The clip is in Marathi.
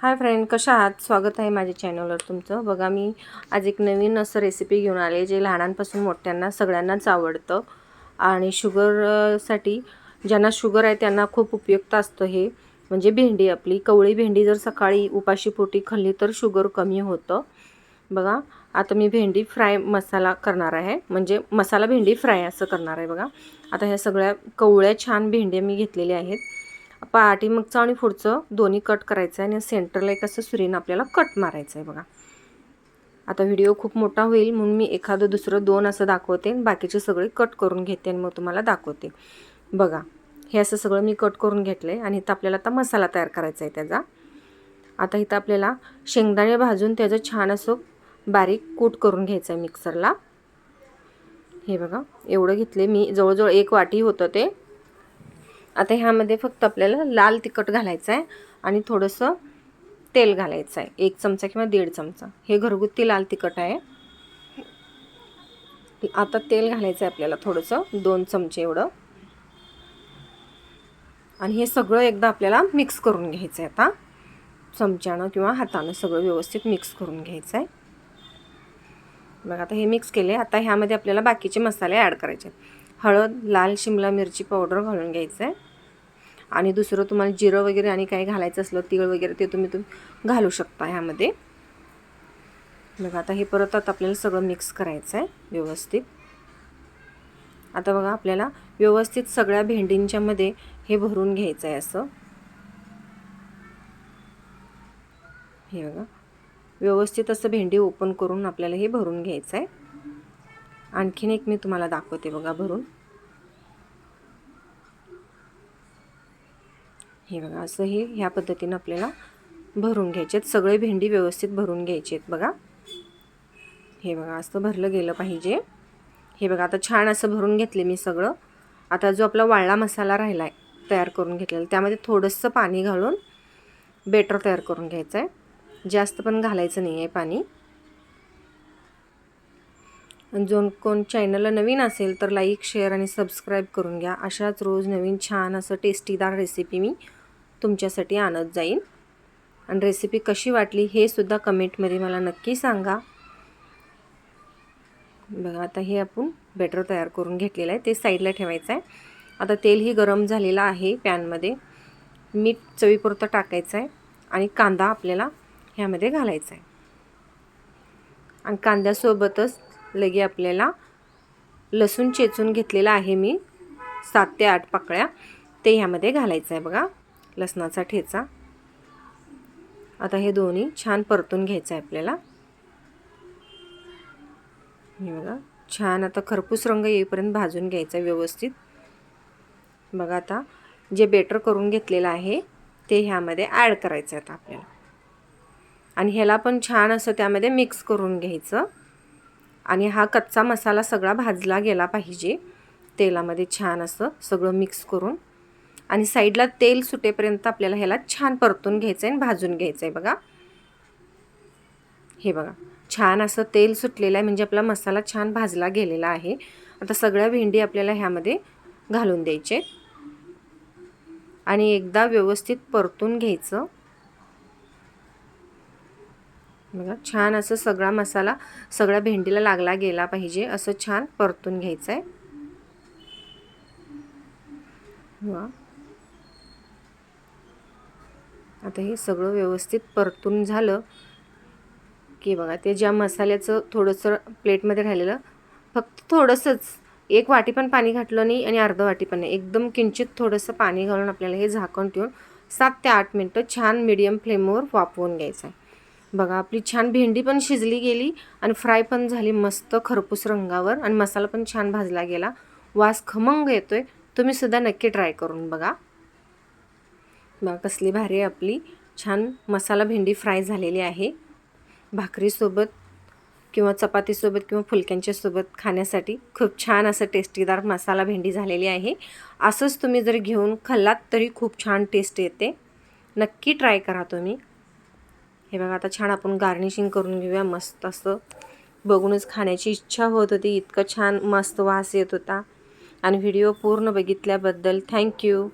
हाय फ्रेंड कशा आहात? स्वागत आहे माझ्या चॅनलवर तुमचं. बघा मी आज एक नवीन असं रेसिपी घेऊन आले जे लहानांपासून मोठ्यांना सगळ्यांनाच आवडतं. आणि शुगरसाठी ज्यांना शुगर आहे त्यांना खूप उपयुक्त असतं हे. म्हणजे भेंडी आपली. कवळी भेंडी जर सकाळी उपाशी पोटी खाल्ली तर शुगर कमी होतं. बघा आता मी भेंडी फ्राय मसाला करणार आहे. म्हणजे मसाला भेंडी फ्राय असं करणार आहे बघा. आता ह्या सगळ्या कवळ्या छान भेंड्या मी घेतलेल्या आहेत. पाठीमागचं आणि पुढचं दोन्ही कट करायचं आहे आणि सेंटरला एक असं सुरीनं आपल्याला कट मारायचं आहे बघा. आता व्हिडिओ खूप मोठा होईल म्हणून मी एखादं दुसरं दोन असं दाखवते आणि बाकीचे सगळे कट करून घेते आणि मग तुम्हाला दाखवते. बघा हे असं सगळं मी कट करून घेतलं आहे आणि इथं आपल्याला आता मसाला तयार करायचा आहे त्याचा. आता इथं आपल्याला शेंगदाणे भाजून त्याचं छान असं बारीक कूट करून घ्यायचं आहे मिक्सरला हे बघा एवढं घेतले मी. जवळजवळ एक वाटी होतं ते. आता ह्यामध्ये फक्त आपल्याला लाल तिखट घालायचं आहे आणि थोडंसं तेल घालायचं आहे. एक चमचा किंवा दीड चमचा. हे घरगुती लाल तिखट आहे. आता तेल घालायचं आहे आपल्याला थोडंसं दोन चमचे एवढं. आणि हे सगळं एकदा आपल्याला मिक्स करून घ्यायचं आहे आता. चमच्यानं किंवा हातानं सगळं व्यवस्थित मिक्स करून घ्यायचं आहे. बघा आता हे मिक्स केले. आता ह्यामध्ये आपल्याला बाकीचे मसाले ॲड करायचे हळद लाल शिमला मिरची पावडर घालून घ्यायचं आहे. आणि दुसरं तुम्हाला जिरं वगैरे आणि काही घालायचं असलं तीळ वगैरे ते तुम्ही तुम्ही घालू शकता ह्यामध्ये. बघा आता हे परत आता आपल्याला सगळं मिक्स करायचं आहे व्यवस्थित. आता बघा आपल्याला व्यवस्थित सगळ्या भेंडींच्यामध्ये हे भरून घ्यायचं आहे असं. हे बघा व्यवस्थित असं भेंडी ओपन करून आपल्याला हे भरून घ्यायचं आहे आणखीन एक मी तुम्हाला दाखवते बघा भरून. हे बघा असं हे ह्या पद्धतीनं आपल्याला भरून घ्यायचे आहेत सगळे भेंडी व्यवस्थित भरून घ्यायचे आहेत बघा. हे बघा असं भरलं गेलं पाहिजे. हे बघा आता छान असं भरून घेतले मी सगळं. आता जो आपला वाळला मसाला राहिला आहे तयार करून घेतलेला त्यामध्ये थोडंसं पाणी घालून बेटर तयार करून घ्यायचं आहे जास्त पण घालायचं नाही आहे पाणी जो कोण चॅनलला नवीन असेल तर लाईक शेअर आणि सबस्क्राईब करून घ्या. अशाच रोज नवीन छान असं टेस्टीदार रेसिपी मी तुमच्यासाठी आणत जाईन. आणि रेसिपी कशी वाटली हे सुद्धा कमेंटमध्ये मला नक्की सांगा. बघा आता हे आपण बेटर तयार करून घेतलेलं आहे. ते साईडला ठेवायचं आहे. आता तेलही गरम झालेलं आहे पॅनमध्ये मीठ चवीपुरतं टाकायचं आहे. आणि कांदा आपल्याला ह्यामध्ये घालायचा आहे. आणि कांद्यासोबतच लगे आपल्याला लसूण चेचून घेतलेला आहे मी. सात ते आठ पाकळ्या. ते ह्यामध्ये घालायचं आहे बघा. लसणाचा ठेचा. आता हे दोन्ही छान परतून घ्यायचं आहे आपल्याला. हे बघा छान आता खरपूस रंग येईपर्यंत भाजून घ्यायचा आहे व्यवस्थित. बघा आता जे बेटर करून घेतलेलं आहे ते ह्यामध्ये ॲड करायचं आहे आता आपल्याला. आणि ह्याला पण छान असं त्यामध्ये मिक्स करून घ्यायचं. आणि हा कच्चा मसाला सगळा भाजला गेला पाहिजे. तेलामध्ये छान असं सगळं मिक्स करून. आणि साईडला तेल सुटेपर्यंत आपल्याला ह्याला छान परतून घ्यायचं आहे आणि भाजून घ्यायचं आहे बघा. हे बघा छान असं तेल सुटलेलं आहे म्हणजे आपला मसाला छान भाजला गेलेला आहे. आता सगळ्या भेंडी आपल्याला ह्यामध्ये घालून द्यायचे. आणि एकदा व्यवस्थित परतून घ्यायचं. बघा छान असं सगळा मसाला सगळ्या भेंडीला लागला गेला पाहिजे असं छान परतून घ्यायचं आहे आता हे सगळं व्यवस्थित परतून झालं की बघा ते ज्या मसाल्याचं थोडंसं प्लेटमध्ये राहिलेलं फक्त थोडंसंच एक वाटी पण पाणी घातलं नाही आणि अर्धं वाटी पण नाही. एकदम किंचित थोडंसं पाणी घालून आपल्याला हे झाकण ठेवून सात ते आठ मिनटं छान मिडियम फ्लेमवर वापरून घ्यायचं आहे. बघा आपली छान भेंडी पण शिजली गेली आणि फ्राय पण झाली मस्त खरपूस रंगावर आणि मसाला पण छान भाजला गेला. वास खमंग येतो तुम्ही सुद्धा नक्की ट्राय करून बघा. बघा कसली भारी आपली. छान मसाला भेंडी फ्राय झालेली आहे. भाकरीसोबत किंवा चपातीसोबत किंवा फुलक्यांच्यासोबत खाण्यासाठी खूप छान असं टेस्टीदार मसाला भेंडी झालेली आहे. असंच तुम्ही जर घेऊन खाल्लात तरी खूप छान टेस्ट येते. नक्की ट्राय करा तुम्ही. हे बघा आता छान आपण गार्निशिंग करून घेऊया. मस्त असं बघूनच खाण्याची इच्छा होत होती. इतकं छान मस्त वास येत होता. आणि व्हिडिओ पूर्ण बघितल्याबद्दल थँक्यू.